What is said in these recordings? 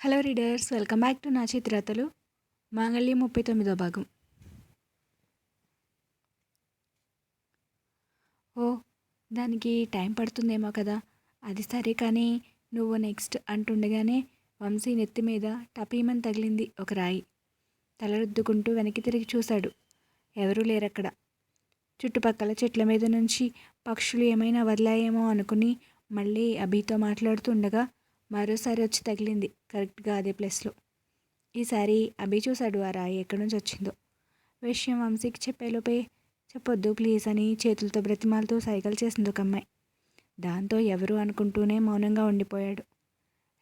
Hello readers welcome back to నా చిత్రతలు మాంగళ్యం ముప్పై తొమ్మిదో భాగం. ఓ దానికి టైం పడుతుందేమో కదా. అది సరే కానీ నువ్వు నెక్స్ట్ అంటుండగానే వంశీ నెత్తి మీద టపీమని తగిలింది ఒక రాయి. తల రుద్దుకుంటూ వెనక్కి తిరిగి చూశాడు. ఎవరూ లేరక్కడ. చుట్టుపక్కల చెట్ల మీద నుంచి పక్షులు ఏమైనా వదిలాయేమో అనుకుని మళ్ళీ అభితో మాట్లాడుతుండగా మరోసారి వచ్చి తగిలింది. కరెక్ట్గా అదే ప్లేస్లో. ఈసారి అభి చూశాడు ఆ రాయి ఎక్కడి నుంచి వచ్చిందో. విషయం వంశీకి చెప్పేలోపే చెప్పొద్దు ప్లీజ్ అని చేతులతో బ్రతిమాలతో సైకిల్ చేసింది ఒక అమ్మాయి. దాంతో ఎవరు అనుకుంటూనే మౌనంగా ఉండిపోయాడు.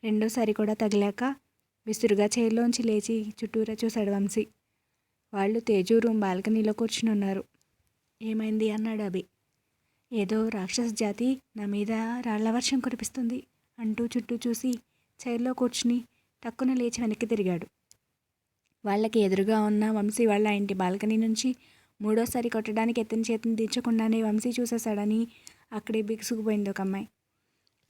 రెండోసారి కూడా తగిలాక విసురుగా చైర్లోంచి లేచి చుట్టూరా చూశాడు వంశీ. వాళ్ళు తేజు రూమ్ బాల్కనీలో కూర్చుని ఉన్నారు. ఏమైంది అన్నాడు అభి. ఏదో రాక్షస జాతి నా మీద రాళ్ళ వర్షం కురిపిస్తుంది. అంటూ చుట్టూ చూసి చైర్లో కూర్చుని టక్కున లేచి వెనక్కి తిరిగాడు. వాళ్ళకి ఎదురుగా ఉన్న వంశీ వాళ్ళ ఇంటి బాల్కనీ నుంచి మూడోసారి కొట్టడానికి ఎత్తిన చేతిని తీర్చకుండానే వంశీ చూసేశాడని అక్కడే బిగుసుకుపోయింది ఒక అమ్మాయి.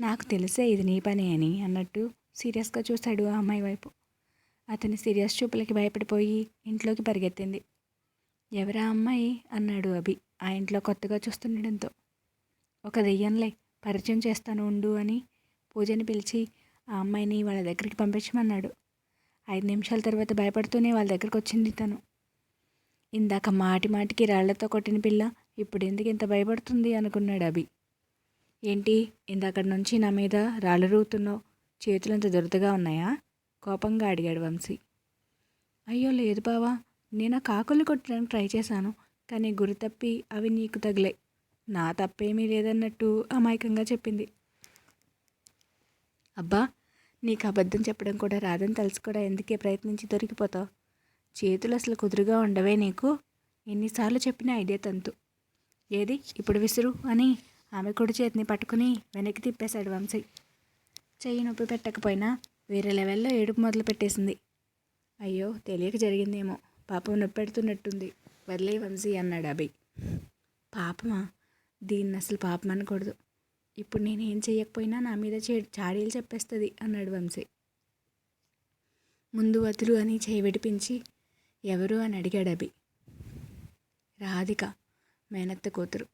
నాకు తెలిసే ఇది నీ పని అని అన్నట్టు సీరియస్గా చూశాడు ఆ అమ్మాయి వైపు. అతని సీరియస్ చూపులకి భయపడిపోయి ఇంట్లోకి పరిగెత్తింది. ఎవరా అమ్మాయి? అన్నాడు అభి ఆ ఇంట్లో కొత్తగా చూస్తుండడంతో. ఒక దెయ్యంలే పరిచయం చేస్తాను ఉండు అని పూజని పిలిచి ఆ అమ్మాయిని వాళ్ళ దగ్గరికి పంపించమన్నాడు. ఐదు నిమిషాల తర్వాత భయపడుతూనే వాళ్ళ దగ్గరికి వచ్చింది తను. ఇందాక మాటి మాటికి రాళ్ళతో కొట్టిన పిల్ల ఇప్పుడు ఎందుకు ఇంత భయపడుతుంది అనుకున్నాడు అభి. ఏంటి ఇందాకటి నుంచి నా మీద రాళ్ళు రూతున్నావు? చేతులంత దురదగా ఉన్నాయా? కోపంగా అడిగాడు వంశీ. అయ్యో లేదు బావా నేను ఆ కొట్టడానికి ట్రై చేశాను కానీ గురి తప్పి అవి నీకు తగిలాయి. నా తప్పేమీ లేదన్నట్టు అమాయకంగా చెప్పింది. అబ్బా నీకు అబద్ధం చెప్పడం కూడా రాదని తెలుసు కూడా. ఎందుకే ప్రయత్నించి దొరికిపోతావు? చేతులు అసలు కుదురుగా ఉండవే నీకు. ఎన్నిసార్లు చెప్పిన ఐడియా తంతు. ఏది? ఇప్పుడు విసురు అని ఆమె కుడి చేతిని పట్టుకుని వెనక్కి తిప్పేశాడు వంశీ. చెయ్యి నొప్పి పెట్టకపోయినా వేరే లెవెల్లో ఏడుపు మొదలు పెట్టేసింది. అయ్యో తెలియక జరిగిందేమో. పాపం నొప్పి పెడుతున్నట్టుంది. వదిలే వంశీ అన్నాడు అభి పాపమా? దీన్ని అసలు పాపం అనకూడదు. ఇప్పుడు నేను ఏం నా మీద చే చాడీలు చెప్పేస్తుంది అన్నాడు వంశీ. ముందు వదులు అని చేయి విడిపించి ఎవరు అని అడిగాడు అభి. రాధిక మేనత్త కూతురు.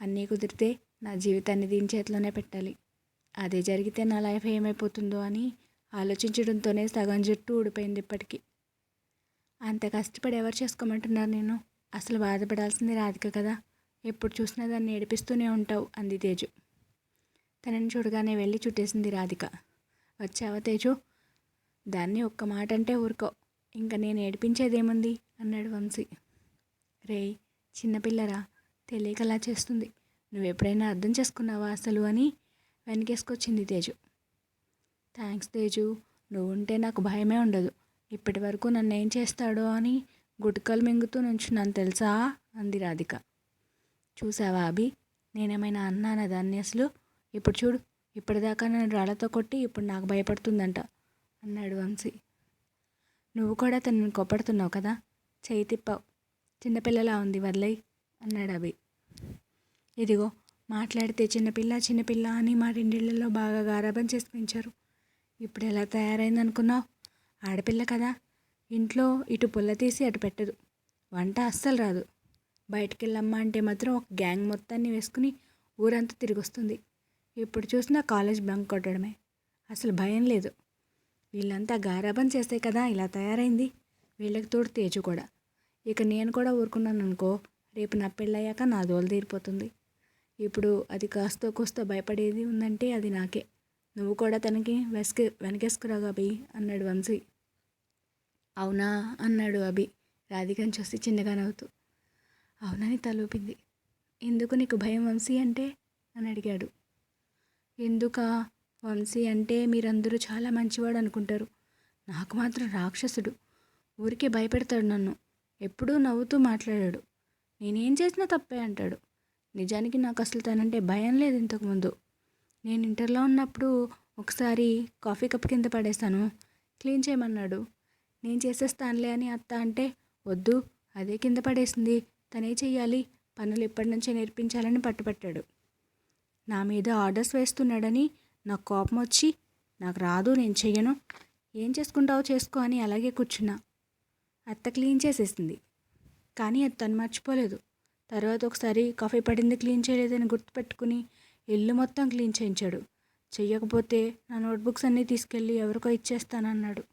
అన్నీ కుదిరితే నా జీవితాన్ని దీని చేతిలోనే పెట్టాలి. అదే జరిగితే నా లైఫ్ ఏమైపోతుందో అని ఆలోచించడంతోనే సగం జుట్టు ఊడిపోయింది ఇప్పటికీ. అంత కష్టపడి ఎవరు చేసుకోమంటున్నారు నేను అసలు బాధపడాల్సింది రాధిక కదా. ఎప్పుడు చూసినా దాన్ని ఏడిపిస్తూనే ఉంటావు అంది తేజు. తనని చూడగానే వెళ్ళి చుట్టేసింది రాధిక. వచ్చావా తేజు? దాన్ని ఒక్క మాట అంటే ఊరుకో. ఇంకా నేను ఏడిపించేదేముంది? అన్నాడు వంశీ. రేయ్ చిన్నపిల్లరా తెలియకలా చేస్తుంది. నువ్వెప్పుడైనా అర్థం చేసుకున్నావా అసలు? అని వెనకేసుకొచ్చింది తేజు. థ్యాంక్స్ తేజు నువ్వు ఉంటే నాకు భయమే ఉండదు. ఇప్పటి వరకు నన్ను ఏం చేస్తాడో అని గుట్కలు మింగుతూ నుంచున్నాను తెలుసా? అంది రాధిక. చూసావా అభి? నేనేమైనా అన్నానా దాన్ని అసలు? ఇప్పుడు చూడు ఇప్పటిదాకా నన్ను రాళ్ళతో కొట్టి ఇప్పుడు నాకు భయపడుతుందంట అన్నాడు వంశీ. నువ్వు కూడా తనని కొప్పడుతున్నావు కదా? చేయి తిప్పావు. చిన్నపిల్లలా ఉంది వదిలై అన్నాడు అభి. ఇదిగో మాట్లాడితే చిన్నపిల్ల చిన్నపిల్ల అని మా రెండిళ్ళలో బాగా గారాబం చేసి పెంచారు ఇప్పుడు ఎలా తయారైంది అనుకున్నావు? ఆడపిల్ల కదా ఇంట్లో ఇటు పుల్ల తీసి అటు పెట్టదు. వంట అస్సలు రాదు. బయటికి వెళ్ళమ్మా అంటే మాత్రం ఒక గ్యాంగ్ మొత్తాన్ని వేసుకుని ఊరంతా తిరిగి ఇప్పుడు చూసినా కాలేజ్ బంక్ కొట్టడమే. అసలు భయం లేదు. వీళ్ళంతా గారాబం చేస్తే కదా ఇలా తయారైంది. వీళ్ళకి తోడు తేజు కూడా. ఇక నేను కూడా ఊరుకున్నాను అనుకో రేపు నా పెళ్ళయ్యాక నా దోలు తీరిపోతుంది. ఇప్పుడు అది కాస్తో కూస్తో భయపడేది ఉందంటే అది నాకే. నువ్వు కూడా తనకి వెస్కి వెనకేసుకురావు అభి అన్నాడు వంశీ. అవునా? అన్నాడు అభి రాధికని చూసి చిన్నగా నవ్వుతూ అవునని తలూపింది. ఎందుకు నీకు భయం వంశీ అంటే? అని అడిగాడు. ఎందుకా? వంశీ అంటే మీరందరూ చాలా మంచివాడు అనుకుంటారు. నాకు మాత్రం రాక్షసుడు. ఊరికే భయపెడతాడు నన్ను. ఎప్పుడూ నవ్వుతూ మాట్లాడాడు. నేనేం చేసినా తప్పే అంటాడు. నిజానికి నాకు అసలు తనంటే భయం లేదు ఇంతకుముందు నేను ఇంటర్లో ఉన్నప్పుడు ఒకసారి కాఫీ కప్ కింద పడేస్తాను క్లీన్ చేయమన్నాడు. నేను చేసేస్తానులే అని అత్త అంటే వద్దు అదే కింద పడేసింది. తనే చెయ్యాలి. పనులు ఎప్పటి నుంచే నేర్పించాలని పట్టుపట్టాడు. నా మీద ఆర్డర్స్ వేస్తున్నాడని నాకు కోపం వచ్చి నాకు రాదు నేను చెయ్యను. ఏం చేసుకుంటావో చేసుకో అని అలాగే కూర్చున్నా. అత్త క్లీన్ చేసేసింది. కానీ అది తను మర్చిపోలేదు. తర్వాత ఒకసారి కాఫీ పడింది క్లీన్ చేయలేదని గుర్తుపెట్టుకుని ఇల్లు మొత్తం క్లీన్ చేయించాడు. చెయ్యకపోతే నా నోట్బుక్స్ అన్నీ తీసుకెళ్ళి ఎవరికో ఇచ్చేస్తానన్నాడు.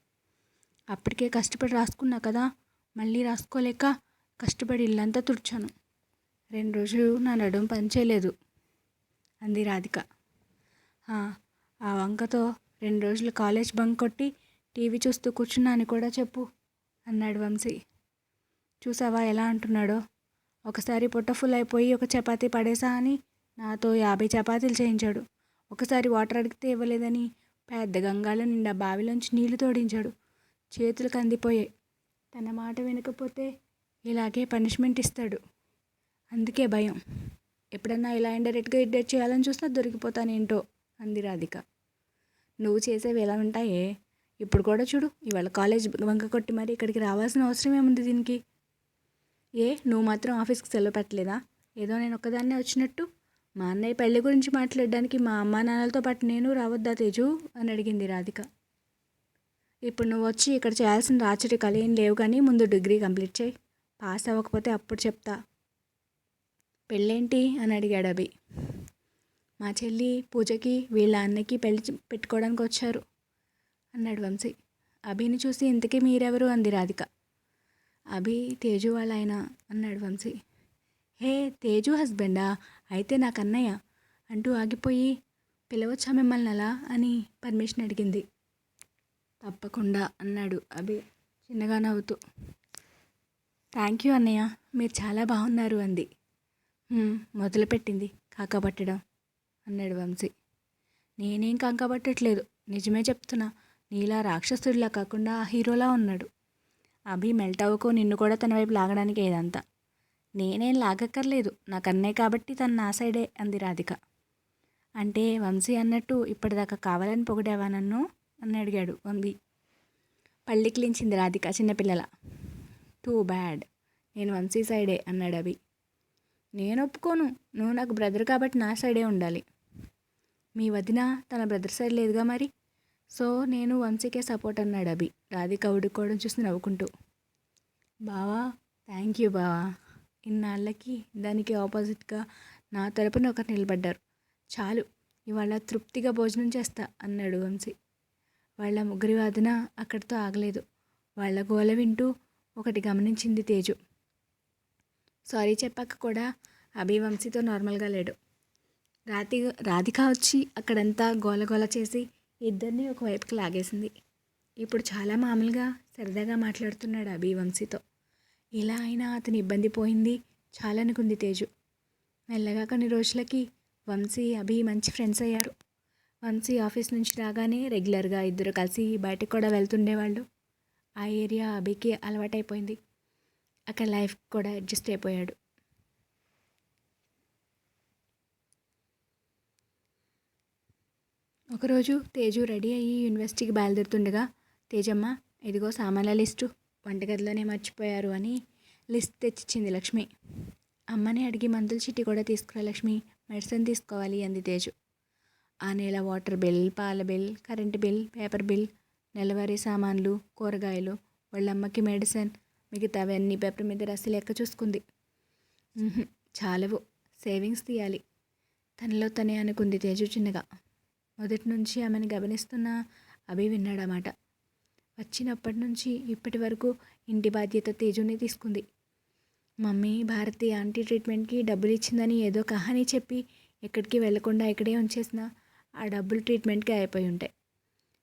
అప్పటికే కష్టపడి రాసుకున్నా కదా మళ్ళీ రాసుకోలేక కష్టపడి ఇల్లంతా తుడిచాను. రెండు రోజులు నా నడుం పనిచేయలేదు అంది రాధిక. "ఆ, వంకతో రెండు రోజులు కాలేజ్ బంక్ కొట్టి టీవీ చూస్తూ కూర్చున్నా అని కూడా చెప్పు అన్నాడు వంశీ. చూసావా ఎలా అంటున్నాడో? ఒకసారి పొట్ట ఫుల్ అయిపోయి ఒక చపాతీ పడేసా అని నాతో యాభై చపాతీలు చేయించాడు. ఒకసారి వాటర్ అడిగితే ఇవ్వలేదని పెద్ద గంగాల నిండా బావిలోంచి నీళ్ళు తోడించాడు. చేతులు కందిపోయాయి. తన మాట వినకపోతే ఇలాగే పనిష్మెంట్ ఇస్తాడు. అందుకే భయం. ఎప్పుడన్నా ఇలా ఇండైరెక్ట్గా ఇడ్డేట్ చేయాలని చూసినా దొరికిపోతానేంటో? అంది రాధిక. నువ్వు చేసేవి ఎలా ఉంటాయే? ఇప్పుడు కూడా చూడు ఇవాళ కాలేజ్ వంక కొట్టి మరి ఇక్కడికి రావాల్సిన అవసరం ఏముంది దీనికి? ఏ నువ్వు మాత్రం ఆఫీస్కి సెలవు పెట్టలేదా? ఏదో నేను ఒక్కదాన్నే వచ్చినట్టు? మా అన్నయ్య పెళ్ళి గురించి మాట్లాడడానికి మా అమ్మా నాన్నలతో పాటు నేను రావద్దా తేజు? అని అడిగింది రాధిక. ఇప్పుడు నువ్వు వచ్చి ఇక్కడ చేయాల్సిన రాచరికాలు ఏం లేవు కానీ ముందు డిగ్రీ కంప్లీట్ చేయి. పాస్ అవ్వకపోతే అప్పుడు చెప్తా. పెళ్ళేంటి అని అడిగాడు అభి. మా చెల్లి పూజకి వీళ్ళ అన్నకి పెళ్ళి పెట్టుకోవడానికి వచ్చారు అన్నాడు వంశీ. అభిని చూసి ఇంతకీ మీరెవరు అంది రాధిక. అభి తేజు వాళ్ళ ఆయన అన్నాడు వంశీ. హే తేజు హస్బెండా అయితే నాకు అన్నయ్య అంటూ ఆగిపోయి పిలవచ్చా మిమ్మల్ని అలా అని పర్మిషన్ అడిగింది. తప్పకుండా అన్నాడు అభి చిన్నగా నవ్వుతూ. థ్యాంక్ యూ అన్నయ్య మీరు చాలా బాగున్నారు అంది. మొదలుపెట్టింది కాకపట్టడం అన్నాడు వంశీ. నేనేం కాకపట్టట్లేదు నిజమే చెప్తున్నా నీలా రాక్షసుడిలా కాకుండా ఆ హీరోలా ఉన్నాడు. అభి మెల్ట్ అవ్వకో నిన్ను కూడా తన వైపు లాగడానికి ఏదంతా. నేనేం లాగక్కర్లేదు నాకు కాబట్టి తను నా సైడే అంది రాధిక. అంటే వంశీ అన్నట్టు ఇప్పటిదాకా కావాలని పొగిడావా నన్ను? అని అడిగాడు వంశీ. పళ్ళిక్లించింది రాధిక చిన్నపిల్లల. టూ బ్యాడ్ నేను వంశీ సైడే అన్నాడు అభి. నేను ఒప్పుకోను. నువ్వు నాకు బ్రదర్ కాబట్టి నా సైడే ఉండాలి. మీ వదిన తన బ్రదర్ సైడ్ లేదుగా మరి? సో నేను వంశీకే సపోర్ట్ అన్నాడు అభి. రాధిక ఉడుకోవడం చూసి నవ్వుకుంటూ. బావా థ్యాంక్ యూ బావా. ఇన్నాళ్ళకి దానికి ఆపోజిట్గా నా తరపున ఒకరు నిలబడ్డారు. చాలు ఇవాళ తృప్తిగా భోజనం చేస్తా అన్నాడు వంశీ. వాళ్ళ ముగ్గురి వాదన అక్కడితో ఆగలేదు. వాళ్ళ గోల వింటూ ఒకటి గమనించింది తేజు. సారీ చెప్పాక కూడా అభి వంశీతో నార్మల్గా లేడు. రాతి రాధిక వచ్చి అక్కడంతా గోల గోల చేసి ఇద్దరిని ఒకవైపుకి లాగేసింది. ఇప్పుడు చాలా మామూలుగా సరదాగా మాట్లాడుతున్నాడు అభివంశీతో ఇలా అయినా అతని ఇబ్బంది పోయింది చాలనుకుంది తేజు. మెల్లగా కొన్ని రోజులకి వంశీ అభి మంచి ఫ్రెండ్స్ అయ్యారు. వంశీ ఆఫీస్ నుంచి రాగానే రెగ్యులర్గా ఇద్దరు కలిసి బయటకు కూడా వెళ్తుండేవాళ్ళు. ఆ ఏరియా అభికి అలవాటైపోయింది. అక్కడ లైఫ్ కూడా అడ్జస్ట్ అయిపోయాడు. ఒకరోజు తేజు రెడీ అయ్యి యూనివర్సిటీకి బయలుదేరుతుండగా తేజమ్మ ఇదిగో సామాన్ల లిస్టు వంటగదిలోనే మర్చిపోయారు అని లిస్ట్ తెచ్చిచ్చింది లక్ష్మి. అమ్మని అడిగి మందుల చీటి కూడా తీసుకురా లక్ష్మి మెడిసిన్ తీసుకోవాలి అంది తేజు. ఆ నెల వాటర్ బిల్ పాల bill current bill paper bill నెలవారీ సామాన్లు కూరగాయలు వాళ్ళమ్మకి మెడిసిన్ మిగతావన్నీ పేపర్ మీద రాసి లెక్క చూసుకుంది. చాలవు. సేవింగ్స్ తీయాలి. తనలో తనే అనుకుంది తేజు చిన్నగా. మొదటి నుంచి ఆమెను గమనిస్తున్న అభి విన్నాడన్నమాట వచ్చినప్పటి నుంచి ఇప్పటి వరకు ఇంటి బాధ్యత తేజుని తీసుకుంది. మమ్మీ భారతి ఆంటీ ట్రీట్మెంట్కి డబ్బులు ఇచ్చిందని ఏదో కహాని చెప్పి ఎక్కడికి వెళ్ళకుండా ఇక్కడే ఉంచేసిన ఆ డబ్బులు ట్రీట్మెంట్కి అయిపోయి ఉంటాయి.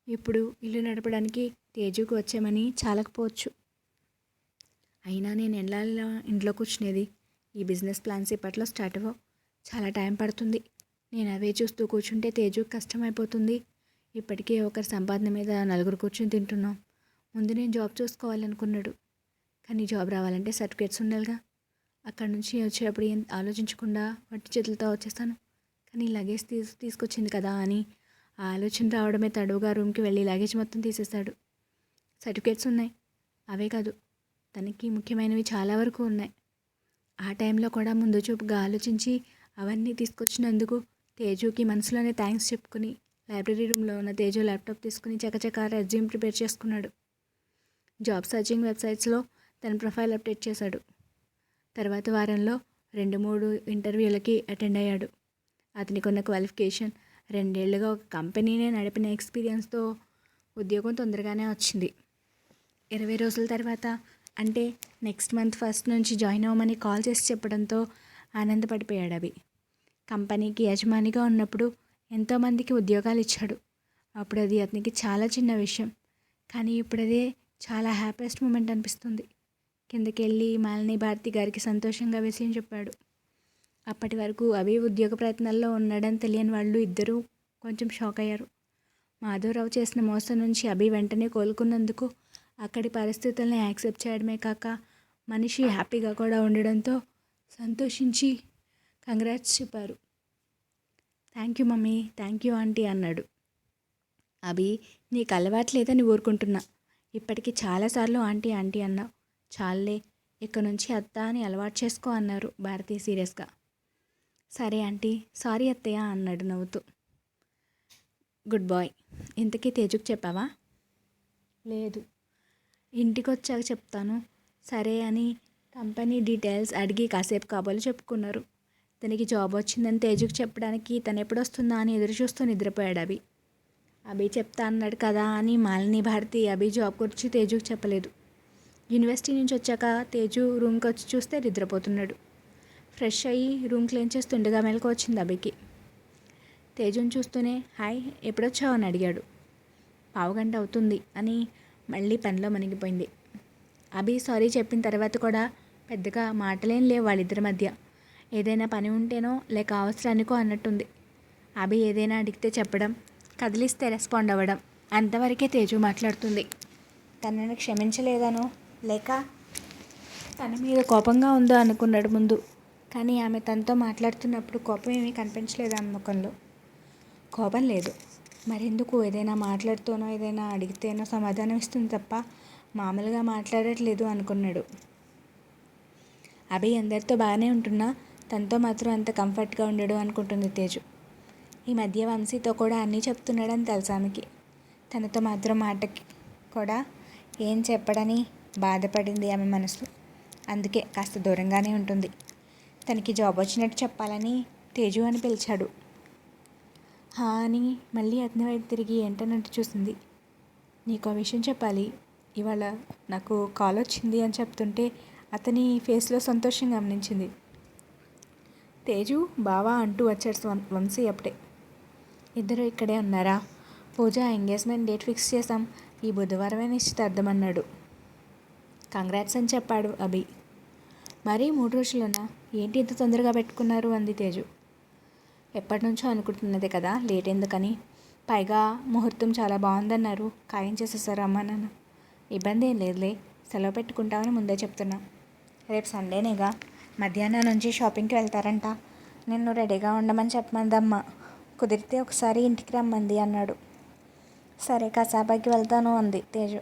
ఇప్పుడు ఇల్లు నడపడానికి తేజుకు వచ్చామని చాలకపోవచ్చు. అయినా నేను ఎలా ఇంట్లో కూర్చునేది? ఈ బిజినెస్ ప్లాన్స్ ఇప్పట్లో స్టార్ట్ అవ్వవు. చాలా టైం పడుతుంది. నేను అవే చూస్తూ కూర్చుంటే తేజు కష్టమైపోతుంది. ఇప్పటికే ఒకరి సంపాదన మీద నలుగురు కూర్చుని తింటున్నాం. ముందు నేను జాబ్ చూసుకోవాలనుకున్నాడు. కానీ జాబ్ రావాలంటే సర్టిఫికేట్స్ ఉండాలిగా. అక్కడ నుంచి వచ్చేటప్పుడు ఏం ఆలోచించకుండా వట్టి చేతులతో వచ్చేస్తాను. కానీ లగేజ్ తీసు తీసుకొచ్చింది కదా అని ఆ ఆలోచన రావడమే తడువుగా రూమ్కి వెళ్ళి లగేజ్ మొత్తం తీసేశాడు సర్టిఫికేట్స్ ఉన్నాయి. అవే కాదు. తనకి ముఖ్యమైనవి చాలా వరకు ఉన్నాయి. ఆ టైంలో కూడా ముందు చూపుగా ఆలోచించి అవన్నీ తీసుకొచ్చినందుకు తేజుకి మనసులోనే థ్యాంక్స్ చెప్పుకుని లైబ్రరీ రూమ్లో ఉన్న తేజు ల్యాప్టాప్ తీసుకుని చకచక రెజ్యూమ్ ప్రిపేర్ చేసుకున్నాడు. జాబ్ సర్చింగ్ వెబ్సైట్స్లో తన ప్రొఫైల్ అప్డేట్ చేశాడు. తర్వాత వారంలో రెండు మూడు ఇంటర్వ్యూలకి అటెండ్ అయ్యాడు. అతనికి ఉన్న క్వాలిఫికేషన్ రెండేళ్ళుగా ఒక కంపెనీనే నడిపిన ఎక్స్పీరియన్స్తో ఉద్యోగం తొందరగానే వచ్చింది. ఇరవై రోజుల తర్వాత అంటే నెక్స్ట్ మంత్ ఫస్ట్ నుంచి జాయిన్ అవ్వమని కాల్ చేసి చెప్పడంతో ఆనందపడిపోయాడు అవి కంపెనీకి యజమానిగా ఉన్నప్పుడు ఎంతోమందికి ఉద్యోగాలు ఇచ్చాడు. అప్పుడు అది అతనికి చాలా చిన్న విషయం. కానీ ఇప్పుడు అదే చాలా హ్యాపీయెస్ట్ మూమెంట్ అనిపిస్తుంది. కిందకి వెళ్ళి మాలిని భారతి గారికి సంతోషంగా విషయం చెప్పాడు. అప్పటి వరకు అవి ఉద్యోగ ప్రయత్నాల్లో ఉన్నాడని తెలియని వాళ్ళు ఇద్దరూ కొంచెం షాక్ అయ్యారు. మాధవరావు చేసిన మోసం నుంచి అభి వెంటనే కోలుకున్నందుకు అక్కడి పరిస్థితుల్ని యాక్సెప్ట్ చేయడమే కాక మనిషి హ్యాపీగా కూడా ఉండడంతో సంతోషించి కంగ్రాట్స్ చెప్పారు. Thank you mummy thank you aunty అన్నాడు. అభి నీకు అలవాట్లేదని ఊరుకుంటున్నా. ఇప్పటికి చాలాసార్లు ఆంటీ ఆంటీ అన్నావు. చాలే ఇక్కడ నుంచి అత్త అని అలవాటు చేసుకో అన్నారు భారతి సీరియస్గా. సరే ఆంటీ సారీ అత్తయ్య అన్నాడు నవ్వుతూ. Good boy. ఇంతకీ తేజుకు చెప్పావా? లేదు. ఇంటికి వచ్చాక చెప్తాను. సరే అని కంపెనీ డీటెయిల్స్ అడిగి కాసేపు కాబోలు చెప్పుకున్నారు. తనకి జాబ్ వచ్చిందని తేజుకు చెప్పడానికి తను ఎప్పుడు వస్తుందా అని ఎదురు చూస్తూ నిద్రపోయాడు అభి. అభి చెప్తా అన్నాడు కదా అని మాలిని భారతి అభి జాబ్ గురించి తేజుకు చెప్పలేదు. యూనివర్సిటీ నుంచి వచ్చాక తేజు రూమ్కి వచ్చి చూస్తే నిద్రపోతున్నాడు. ఫ్రెష్ అయ్యి రూమ్ క్లీన్ చేస్తుండగా మెలకు వచ్చింది అభికి. తేజుని చూస్తూనే హాయ్ ఎప్పుడొచ్చావు? అని అడిగాడు. పావుగంట అవుతుంది అని మళ్ళీ పనిలో మునిగిపోయింది. అభి సారీ చెప్పిన తర్వాత కూడా పెద్దగా మాటలేం లేవు వాళ్ళిద్దరి మధ్య. ఏదైనా పని ఉంటేనో లేక అవసరానికో అన్నట్టుంది. అభి ఏదైనా అడిగితే చెప్పడం కదిలిస్తే రెస్పాండ్ అవ్వడం అంతవరకే తేజు మాట్లాడుతుంది. తనని క్షమించలేదనో లేక తన మీద కోపంగా ఉందో అనుకున్నాడు ముందు. కానీ ఆమె తనతో మాట్లాడుతున్నప్పుడు కోపం ఏమీ కనిపించలేదు ఆమె ముఖంలో? కోపం లేదు. మరెందుకు? ఏదైనా మాట్లాడుతూనో ఏదైనా అడిగితేనో సమాధానం ఇస్తుంది తప్ప మామూలుగా మాట్లాడట్లేదు అనుకున్నాడు. అభి అందరితో బాగానే ఉంటున్నా తనతో మాత్రం అంత కంఫర్ట్గా ఉండడు అనుకుంటుంది తేజు. ఈ మధ్య వంశీతో కూడా అన్నీ చెప్తున్నాడని తెలుసు ఆమెకి. తనతో మాత్రం మాటకి కూడా ఏం చెప్పడని బాధపడింది ఆమె మనసు అందుకే కాస్త దూరంగానే ఉంటుంది. తనకి జాబ్ వచ్చినట్టు చెప్పాలని తేజు అని పిలిచాడు. హా అని మళ్ళీ అతని వైపు తిరిగి ఏంటన్నట్టు చూసింది. నీకు ఆ విషయం చెప్పాలి. ఇవాళ నాకు కాల్ వచ్చింది అని చెప్తుంటే అతని ఫేస్లో సంతోషం గమనించింది. తేజు బావా అంటూ వచ్చాడు వంశీ అప్పుడే. ఇద్దరు ఇక్కడే ఉన్నారా? పూజ ఎంగేజ్మెంట్ డేట్ ఫిక్స్ చేసాం ఈ బుధవారమే నిశ్చితార్థం అన్నాడు. కంగ్రాట్స్ అని చెప్పాడు అభి. మరీ మూడు రోజులున్నా ఏంటి ఇంత తొందరగా పెట్టుకున్నారు? అంది తేజు. ఎప్పటి నుంచో అనుకుంటున్నదే కదా లేట్ ఎందుకని? పైగా ముహూర్తం చాలా బాగుందన్నారు. ఖాయం చేసేసారు అమ్మా నాన్న. ఇబ్బంది ఏం లేదులే సెలవు పెట్టుకుంటామని ముందే చెప్తున్నా. రేపు సండేనేగా మధ్యాహ్నం నుంచి షాపింగ్కి వెళ్తారంట. నిన్ను రెడీగా ఉండమని చెప్పమందమ్మ. కుదిరితే ఒకసారి ఇంటికి రమ్మంది అన్నాడు. సరే కసాబాకి వెళ్తాను అంది తేజు.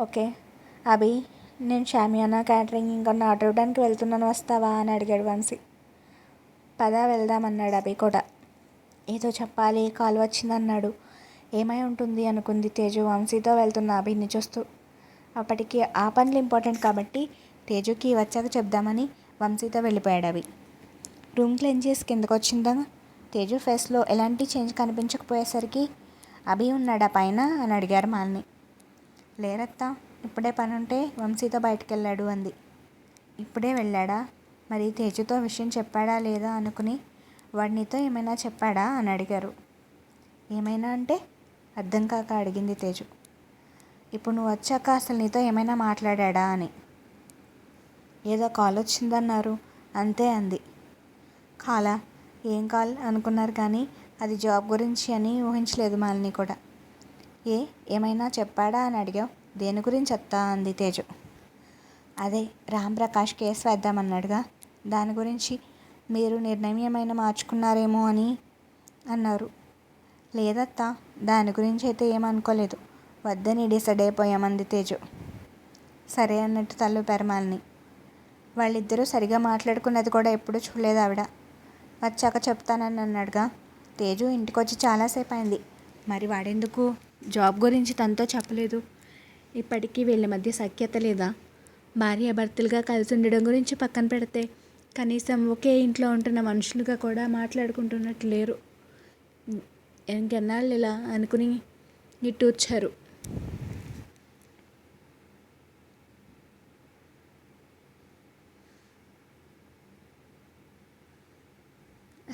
ఓకే అభి నేను షామియానా క్యాటరింగ్ ఇంకొన్ని ఆర్డర్ ఇవ్వడానికి వెళ్తున్నాను వస్తావా అని అడిగాడు వంశీ. పద వెళ్దామన్నాడు అభి కూడా ఏదో చెప్పాలి కాల్ వచ్చిందన్నాడు. ఏమై ఉంటుంది అనుకుంది తేజు వంశీతో వెళ్తున్న అభిని చూస్తూ. అప్పటికి ఆ పనులు ఇంపార్టెంట్ కాబట్టి తేజుకి వచ్చాక చెప్దామని వంశీతో వెళ్ళిపోయాడు అవి రూమ్ క్లీన్ చేసి కిందకు వచ్చిందా? తేజు ఫేస్లో ఎలాంటి చేంజ్ కనిపించకపోయేసరికి అభి ఉన్నాడా పైన అని అడిగారు మాల్ని. లేరత్తా ఇప్పుడే పని ఉంటే వంశీతో బయటకు వెళ్ళాడు అంది. ఇప్పుడే వెళ్ళాడా? మరి తేజుతో విషయం చెప్పాడా లేదా అనుకుని వాడినితో ఏమైనా చెప్పాడా అని అడిగారు. ఏమైనా అంటే? అర్థం కాక అడిగింది తేజు. ఇప్పుడు నువ్వు వచ్చాక అసలు నీతో ఏమైనా మాట్లాడా అని. ఏదో కాల్ వచ్చిందన్నారు. అంతే అంది. కాలా? ఏం కాల్ అనుకున్నారు కానీ అది జాబ్ గురించి అని ఊహించలేదు మాలిని కూడా. ఏ? ఏమైనా చెప్పాడా అని అడిగావు? దేని గురించి చెప్తా అంది తేజు. అదే రామ్ ప్రకాష్ కేసు వేద్దామన్నాడుగా దాని గురించి మీరు నిర్ణయం ఏమైనా మార్చుకున్నారేమో అని అన్నారు. లేదత్తా దాని గురించి అయితే ఏమనుకోలేదు వద్దని డిసైడ్ అయిపోయామంది తేజు. సరే అన్నట్టు తల్లు పెరమాలని. వాళ్ళిద్దరూ సరిగా మాట్లాడుకున్నది కూడా ఎప్పుడూ చూడలేదు ఆవిడ. వచ్చాక చెప్తానని అన్నాడుగా. తేజు ఇంటికొచ్చి చాలాసేపు అయింది మరి వాడెందుకు? జాబ్ గురించి తనతో చెప్పలేదు. ఇప్పటికీ వీళ్ళ మధ్య సఖ్యత లేదా భార్యాభర్తలుగా కలిసి ఉండడం గురించి పక్కన పెడితే కనీసం ఒకే ఇంట్లో ఉంటున్న మనుషులుగా కూడా మాట్లాడుకుంటున్నట్టు లేరు. ఇంకెన్నాళ్ళు ఇలా అనుకుని నిట్టూర్చారు.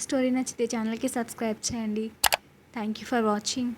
స్టోరీ నచ్చితే ఛానల్కి సబ్స్క్రైబ్ చేయండి. Thank you for watching